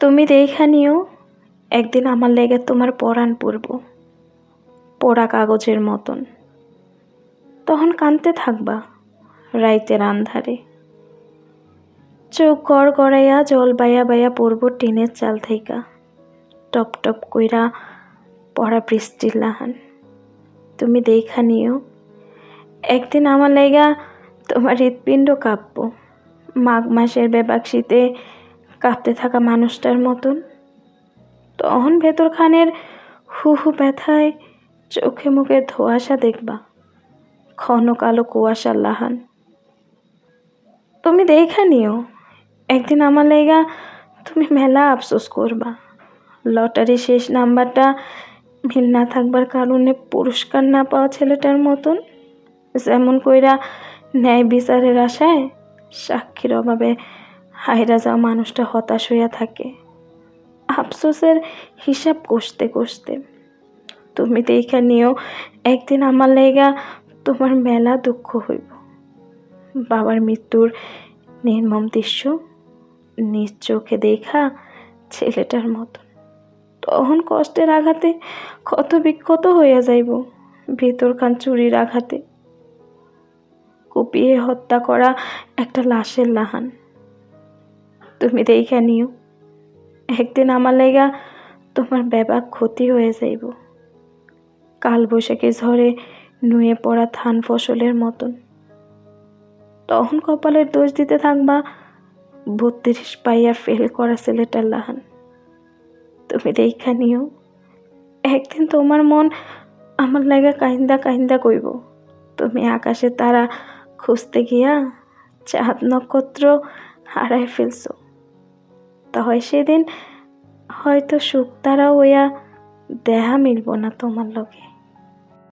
তুমি দেখা নিও, একদিন আমার লেগে তোমার পরাণ পড়ব, পোড়া কাগজের মতন। তখন কানতে থাকবা রাইতের আন্ধারে। চোখ গড় গড়াইয়া জল বাইয়া বাইয়া পড়ব টিনের চাল থেইকা, টপ টপ কইরা পড়া বৃষ্টির লাহান। তুমি দেখা নিও, একদিন আমার লেগা তোমার হৃৎপিণ্ড কাঁপব। মাঘ মাসের বেবাক শীতে কাঁপতে থাকা মানুষটার মতন। তখন ভেতরখানের হু হু ব্যথায় চোখে মুখে ধোয়াশা দেখবা ঘন কালো কুয়াশার লাহান। তুমি দেখা নিও, একদিন আমার লেগা তুমি মেলা আফসোস করবা। লটারি শেষ নাম্বারটা মিল না থাকবার কারণে পুরস্কার না পাওয়া ছেলেটার মতন, যেমন কইরা ন্যায় বিচারের আশায় সাক্ষীর অভাবে হাইরা যাওয়া মানুষটা হতাশ হইয়া থাকে। আফসোসের হিসাব কষতে কষতে, তুমি দেখা নিও, একদিন আমার লেগা তোমার মেলা দুঃখ হইব। বাবার মৃত্যুর নির্মম দৃশ্য নিজ চোখে দেখা ছেলেটার মতন। তখন কষ্টের আঘাতে ক্ষত বিক্ষত হইয়া যাইব, ভিতরখান চুরির আঘাতে। কুপিয়ে হত্যা করা একটা লাশের লাহান। তুমি দেখা নিও। একদিন আমার লেগা তোমার ব্যাপক ক্ষতি হয়ে যাইব। কাল বৈশাখী ঝড়ে নুয়ে পড়া ধান ফসলের মতন। তখন কপালের দোষ দিতে থাকবা, বত্রিশ পাইয়া ফেল করা ছেলেটার লাহান। তুমি দেখা নিও, একদিন তোমার মন আমার লাগা কাইন্দা কাইন্দা কইব। তুমি আকাশে তারা খুঁজতে গিয়া চাঁদ নক্ষত্র হারায় ফেলছো। তাহলে সেদিন হয়তো সুখ ওয়া দেহা মিলব না তোমার লগে।